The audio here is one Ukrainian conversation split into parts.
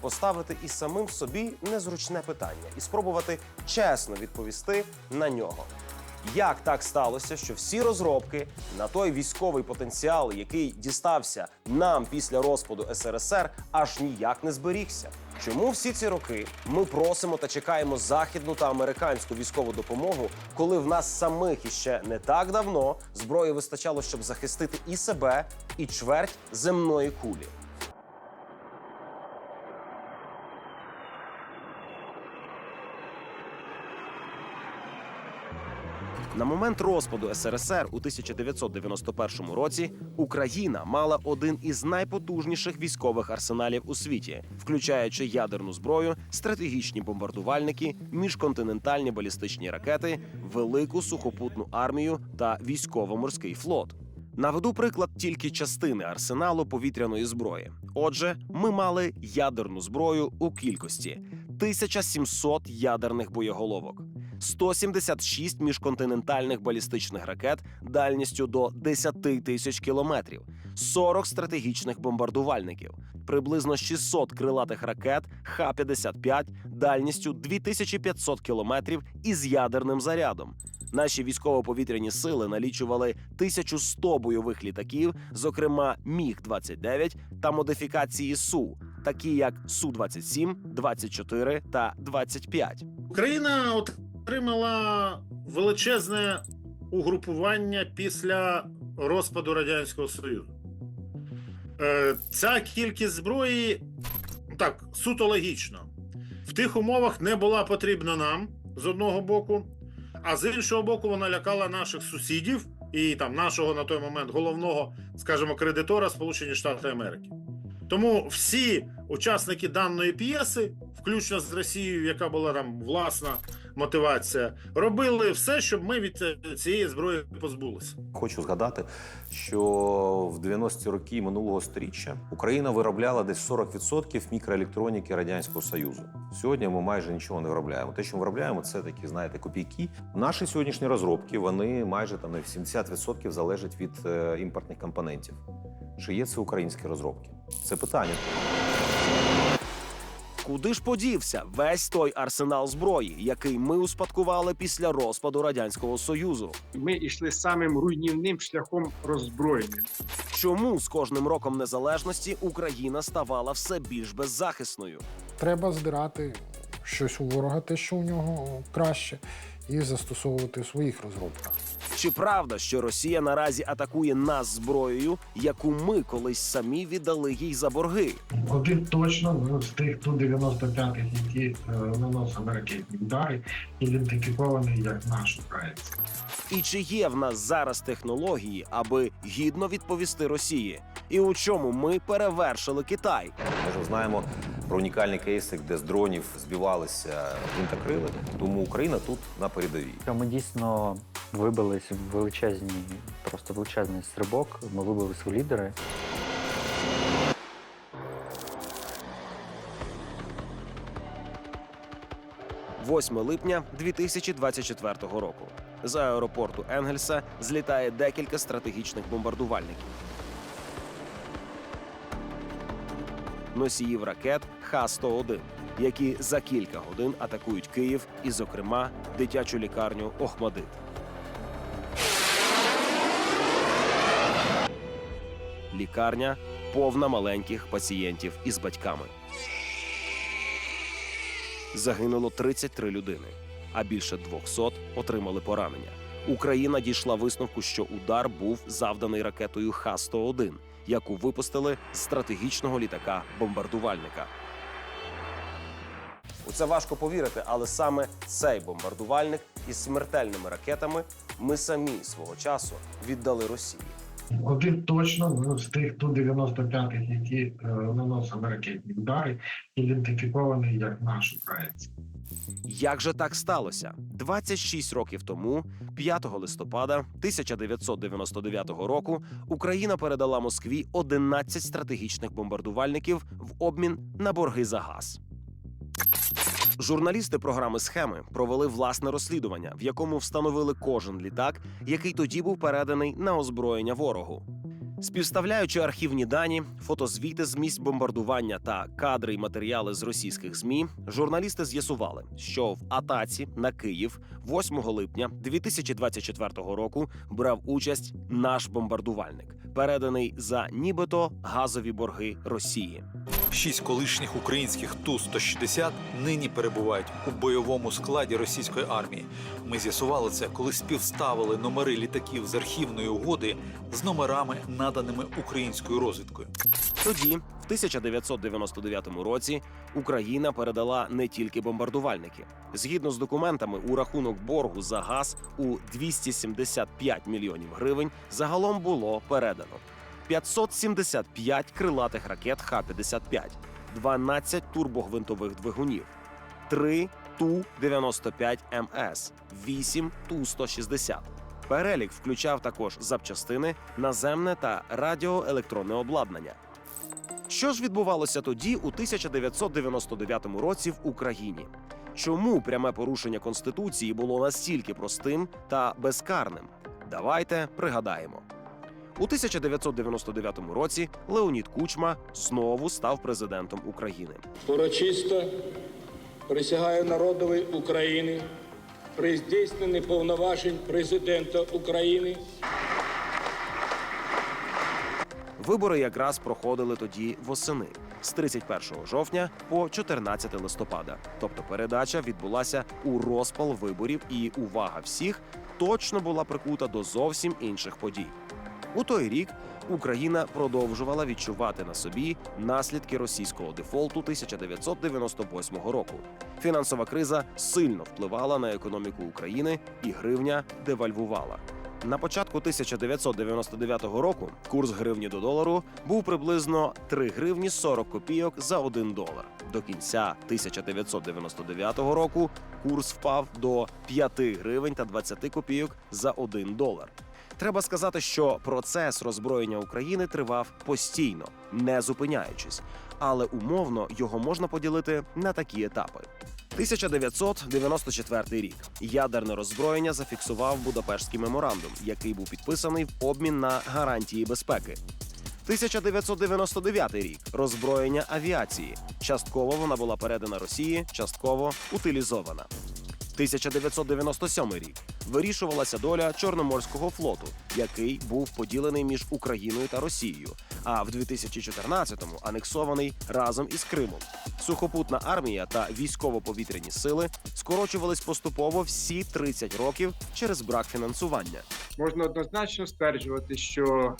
поставити і самим собі незручне питання і спробувати чесно відповісти на нього. Як так сталося, що всі розробки на той військовий потенціал, який дістався нам після розпаду СРСР, аж ніяк не зберігся? Чому всі ці роки ми просимо та чекаємо західну та американську військову допомогу, коли в нас самих іще не так давно зброї вистачало, щоб захистити і себе, і чверть земної кулі? На момент розпаду СРСР у 1991 році Україна мала один із найпотужніших військових арсеналів у світі, включаючи ядерну зброю, стратегічні бомбардувальники, міжконтинентальні балістичні ракети, велику сухопутну армію та військово-морський флот. Наведу приклад тільки частини арсеналу повітряної зброї. Отже, ми мали ядерну зброю у кількості 1700 ядерних боєголовок, 176 міжконтинентальних балістичних ракет дальністю до 10 тисяч кілометрів, 40 стратегічних бомбардувальників, приблизно 600 крилатих ракет Х-55 дальністю 2500 кілометрів із ядерним зарядом. Наші військово-повітряні сили налічували 1100 бойових літаків, зокрема Міг 29 та модифікації Су, такі як Су 27 24 та 25. Україна отримала величезне угрупування після розпаду Радянського Союзу. Е, Ця кількість зброї так, суто логічно. В тих умовах не була потрібна нам з одного боку, а з іншого боку, вона лякала наших сусідів і там нашого на той момент головного, скажімо, кредитора Сполучені Штати Америки. Тому всі учасники даної п'єси, включно з Росією, яка була там власна мотивація, робили все, щоб ми від цієї зброї позбулися. Хочу згадати, що в 90-ті роки минулого сторіччя Україна виробляла десь 40% мікроелектроніки Радянського Союзу. Сьогодні ми майже нічого не виробляємо. Те, що ми виробляємо, це такі, знаєте, копійки. Наші сьогоднішні розробки вони майже там на 70% залежать від е, імпортних компонентів. Чи є це українські розробки? Це питання. Куди ж подівся весь той арсенал зброї, який ми успадкували після розпаду радянського союзу? ми йшли самим руйнівним шляхом роззброєння. Чому з кожним роком незалежності Україна ставала все більш беззахисною? Треба здирати щось у ворога, те, що у нього краще, і застосовувати в своїх розробках. Чи правда, що Росія наразі атакує нас зброєю, яку ми колись самі віддали їй за борги? Один точно ну, з тих Ту-95, які е, наносили ракетні удари, ідентифікований як наш український. І чи є в нас зараз технології, аби гідно відповісти Росії? І у чому ми перевершили Китай? Ми ж знаємо про унікальні кейси, де з дронів збивалися гвинтокрили, тому Україна тут на передовій. Ми дійсно вибились величезні, просто величезний стрибок. Ми вибились у лідери. 8 липня 2024 року. З аеропорту Енгельса злітає декілька стратегічних бомбардувальників. Носіїв ракет Х-101, які за кілька годин атакують Київ і, зокрема, дитячу лікарню Охмадит. Лікарня повна маленьких пацієнтів із батьками. Загинуло 33 людини, а більше 200 отримали поранення. Україна дійшла висновку, що удар був завданий ракетою Х-101, яку випустили з стратегічного літака бомбардувальника. У це важко повірити, але саме цей бомбардувальник із смертельними ракетами ми самі свого часу віддали Росії. Один точно ну, з тих Ту-95, які е, наносили ракетні удари, ідентифікований як наш український. Як же так сталося? 26 років тому, 5 листопада 1999 року, Україна передала Москві 11 стратегічних бомбардувальників в обмін на борги за газ. Журналісти програми схеми провели власне розслідування, в якому встановили кожен літак, який тоді був переданий на озброєння ворогу. Співставляючи архівні дані, фотозвіти з місць бомбардування та кадри й матеріали з російських змі, журналісти з'ясували, що в атаці на Київ 8 липня 2024 року брав участь наш бомбардувальник, переданий за нібито газові борги Росії. Шість колишніх українських Ту-160 нині перебувають у бойовому складі російської армії. Ми з'ясували це, коли співставили номери літаків з архівної угоди з номерами, наданими українською розвідкою. Тоді, в 1999 році, Україна передала не тільки бомбардувальники. Згідно з документами, у рахунок боргу за газ у 275 мільйонів гривень загалом було передано 575 крилатих ракет Х-55, 12 турбогвинтових двигунів, 3 Ту-95 МС, 8 Ту-160. Перелік включав також запчастини, наземне та радіоелектронне обладнання. Що ж відбувалося тоді, у 1999 році в Україні? Чому пряме порушення конституції було настільки простим та безкарним? Давайте пригадаємо. У 1999 році Леонід Кучма знову став президентом України. Урочисто присягаю народові України при здійсненні повноважень президента України Вибори якраз проходили тоді восени з 31 жовтня по 14 листопада. Тобто передача відбулася у розпал виборів, і увага всіх точно була прикута до зовсім інших подій. У той рік Україна продовжувала відчувати на собі наслідки російського дефолту 1998 року. Фінансова криза сильно впливала на економіку України, і гривня девальвувала. На початку 1999 року курс гривні до долару був приблизно 3 гривні 40 копійок за 1 долар. До кінця 1999 року курс впав до 5 гривень та 20 копійок за 1 долар. Треба сказати, що процес роззброєння України тривав постійно, не зупиняючись, але умовно його можна поділити на такі етапи. 1994 рік ядерне роззброєння зафіксував Будапештський меморандум, який був підписаний в обмін на гарантії безпеки. 1999 рік роззброєння авіації. Частково вона була передана Росії, частково утилізована. 1997 рік вирішувалася доля Чорноморського флоту, який був поділений між Україною та Росією. А в 2014-му анексований разом із Кримом. Сухопутна армія та військово-повітряні сили скорочувались поступово всі 30 років через брак фінансування. Можна однозначно стверджувати, що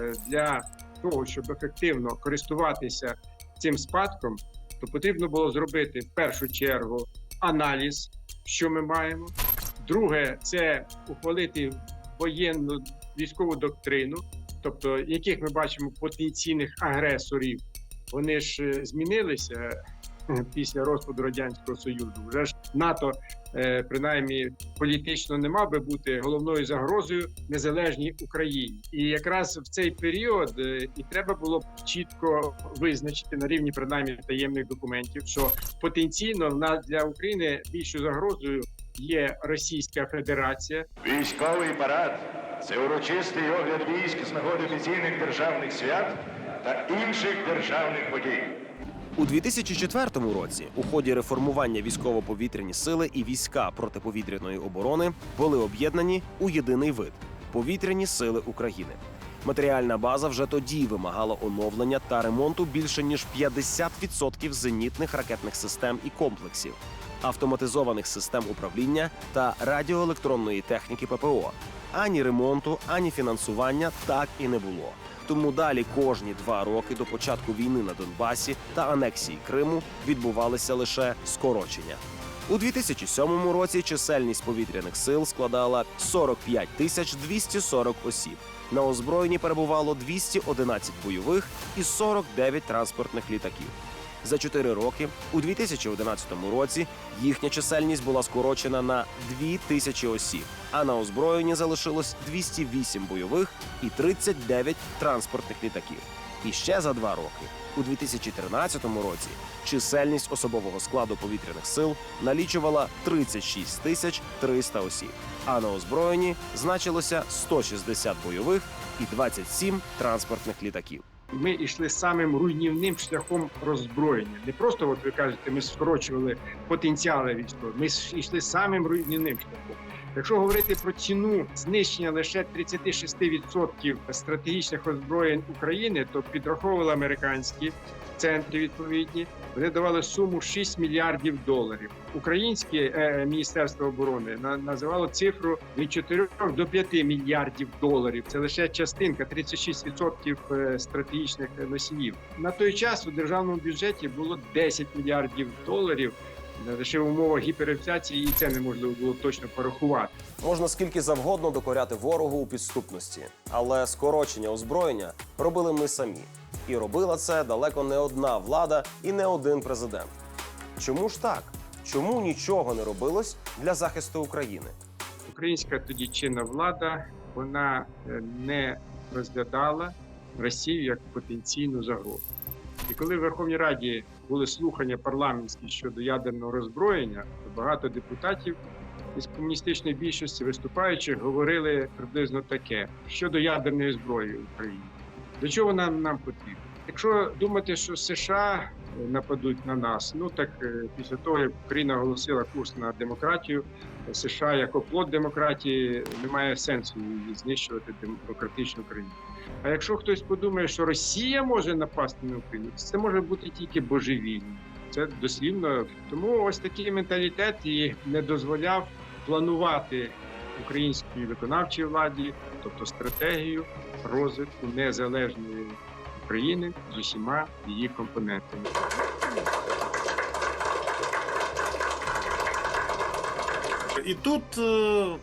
е, для того, щоб ефективно користуватися цим спадком, то потрібно було зробити в першу чергу аналіз, що ми маємо. Друге, це ухвалити воєнну військову доктрину, тобто яких ми бачимо потенційних агресорів. Вони ж е, змінилися е, після розпаду радянського союзу. Вже ж НАТО, принаймні, політично не мав би бути головною загрозою незалежній Україні. І якраз в цей період е, і треба було б чітко визначити на рівні принаймні таємних документів, що потенційно в нас для України більшою загрозою є Російська Федерація, Військовий парад це урочистий огляд військ з нагоди офіційних державних свят та інших державних подій. У 2004 році у ході реформування військово-повітряні сили і війська протиповітряної оборони були об'єднані у єдиний вид повітряні сили України. Матеріальна база вже тоді вимагала оновлення та ремонту більше ніж 50% зенітних ракетних систем і комплексів, автоматизованих систем управління та радіоелектронної техніки ППО. Ані ремонту, ані фінансування так і не було. Тому далі кожні два роки до початку війни на Донбасі та анексії Криму відбувалися лише скорочення. У 2007 році чисельність повітряних сил складала 45 тисяч 240 осіб. На озброєнні перебувало 211 бойових і 49 транспортних літаків. За чотири роки, у 2011 році, їхня чисельність була скорочена на 2 тисячі осіб, а на озброєнні залишилось 208 бойових і 39 транспортних літаків. І ще за два роки, у 2013 році, чисельність особового складу повітряних сил налічувала 36 тисяч 300 осіб, а на озброєнні значилося 160 бойових і 27 транспортних літаків. Ми йшли самим руйнівним шляхом роззброєння. Не просто, от ви кажете, ми скорочували потенціали військові. Ми йшли самим руйнівним шляхом. Якщо говорити про ціну знищення лише 36% стратегічних озброєнь України, то підраховували американські центри відповідні. Вони давали суму 6 мільярдів доларів. Українське е, міністерство оборони на- називало цифру від 4 до 5 мільярдів доларів. Це лише частинка 36% е, стратегічних носіїв. На той час у державному бюджеті було 10 мільярдів доларів. Лише в умовах гіперінфляції і це неможливо було точно порахувати. Можна скільки завгодно докоряти ворогу у підступності, але скорочення озброєння робили ми самі. І робила це далеко не одна влада і не один президент. Чому ж так? Чому нічого не робилось для захисту України? Українська тоді чинна влада вона е, не розглядала Росію як потенційну загрозу. І коли в Верховній Раді були слухання парламентські щодо ядерного роззброєння, то багато депутатів із комуністичної більшості виступаючих говорили приблизно таке щодо ядерної зброї в Україні. До чого нам, нам потрібно? Якщо думати, що США нападуть на нас, ну так е, після того, як Україна оголосила курс на демократію, США як оплот демократії немає сенсу її знищувати демократичну країну. А якщо хтось подумає, що Росія може напасти на Україну, це може бути тільки божевільно. Це дослівно. Тому ось такий менталітет і не дозволяв планувати українській виконавчій владі, тобто стратегію розвитку незалежної України з усіма її компонентами. І тут, е,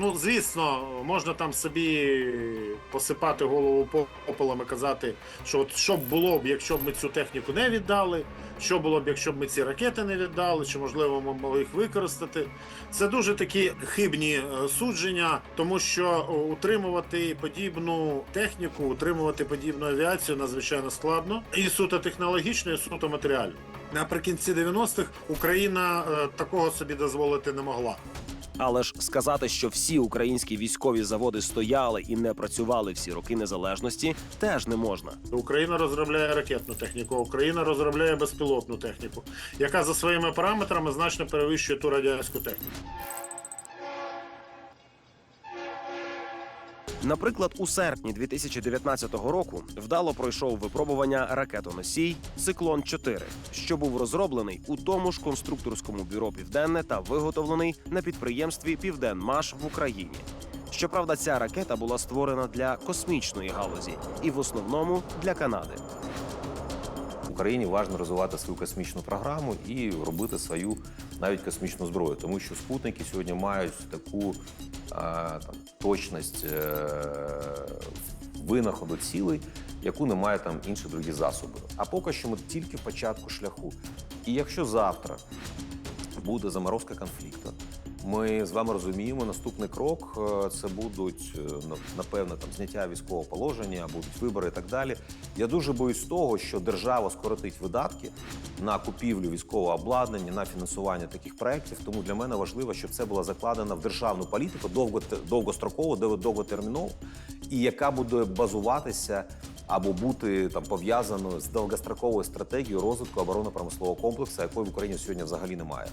ну звісно, можна там собі посипати голову попелом і казати, що от що б було б, якщо б ми цю техніку не віддали, що було б, якщо б ми ці ракети не віддали, чи можливо ми могли їх використати. Це дуже такі хибні е, судження, тому що е, утримувати подібну техніку, утримувати подібну авіацію надзвичайно складно і суто технологічно, і суто матеріально. Наприкінці 90-х Україна е, такого собі дозволити не могла. Але ж сказати, що всі українські військові заводи стояли і не працювали всі роки незалежності, теж не можна. Україна розробляє ракетну техніку, Україна розробляє безпілотну техніку, яка за своїми параметрами значно перевищує ту радянську техніку. Наприклад, у серпні 2019 року вдало пройшов випробування ракетоносій Циклон 4 що був розроблений у тому ж конструкторському бюро Південне та виготовлений на підприємстві Південмаш в Україні. Щоправда, ця ракета була створена для космічної галузі і в основному для Канади. Україні важливо розвивати свою космічну програму і робити свою навіть космічну зброю, тому що спутники сьогодні мають таку там, точність е, винаходу цілей, яку не має там інші другі засоби. А поки що ми тільки в початку шляху. І якщо завтра буде заморозка конфлікту, ми з вами розуміємо, наступний крок е, це будуть е, на- напевно там зняття військового положення, будуть вибори і так далі. Я дуже боюсь того, що держава скоротить видатки на купівлю військового обладнання, на фінансування таких проєктів. Тому для мене важливо, щоб це було закладено в державну політику довго довгостроково, дов- довготерміново, і яка буде базуватися або бути там пов'язаною з довгостроковою стратегією розвитку оборонно-промислового комплексу, якої в Україні сьогодні взагалі немає.